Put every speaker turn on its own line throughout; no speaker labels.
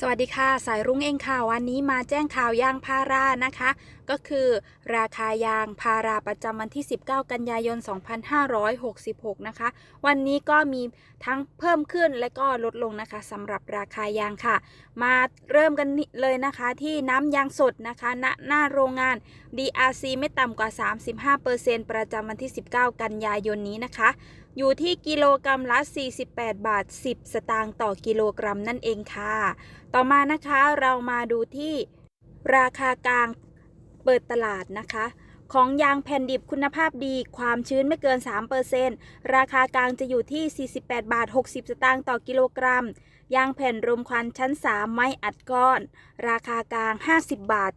สวัสดีค่ะ สายรุ้งเองค่ะ วันนี้มาแจ้งข่าวยางพารานะคะ ก็คือราคายางพาราประจำวันที่ 19 กันยายน 2566 นะคะ วันนี้ก็มีทั้งเพิ่มขึ้นและก็ลดลงนะคะสำหรับราคายางค่ะ มาเริ่มกันเลยนะคะที่น้ำยางสดนะคะณหน้าโรงงาน DRC ไม่ต่ำกว่า 35%ประจำวันที่ 19 กันยายนนี้นะคะ อยู่ที่กิโลกรัมละ 48 บาท 10 สตางค์ต่อกิโลกรัมนั่นเองค่ะ ต่อมานะคะเรามาดูที่ราคากลางเปิดตลาดนะคะ ของยางแผ่นดิบคุณภาพดี ความชื้นไม่เกิน 3%ราคากลางจะอยู่ที่ 48 บาท 60 สตางค์ต่อกิโลกรัม ยางแผ่นรมควันชั้น 3 ไม้อัดก้อน ราคากลาง 50 บาท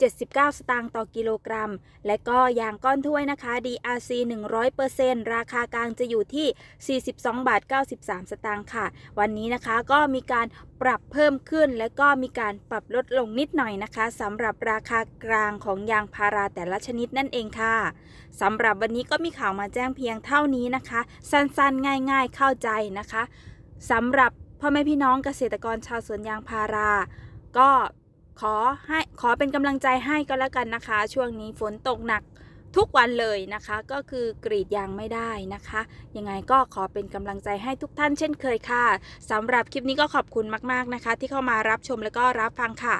79 สตางค์ต่อกิโลกรัม และก็ยางก้อนถ้วยนะคะ DRC 100%ราคากลางจะอยู่ที่ 42 บาท 93 สตางค์ค่ะ วันนี้นะคะก็มีการปรับเพิ่มขึ้น และก็มีการปรับลดลงนิดหน่อยนะคะสำหรับราคากลางของยางพาราแต่ละชนิดนั่นเองค่ะสำหรับวันนี้ก็มีข่าวมาแจ้งเพียงเท่านี้นะคะ สั้นๆ ง่าย ๆ เข้าใจนะคะสำหรับพ่อแม่พี่น้องเกษตรกรชาวสวนยางพารา ก็ ขอให้ขอเป็นกำลังใจให้ก็แล้วกันนะคะ ช่วงนี้ฝนตกหนักทุกวันเลยนะคะ ก็คือกรีดยางไม่ได้นะคะ ยังไงก็ขอเป็นกำลังใจให้ทุกท่านเช่นเคยค่ะสำหรับคลิปนี้ก็ขอบคุณมาก ๆนะคะ ที่เข้ามารับชมและก็รับฟังค่ะ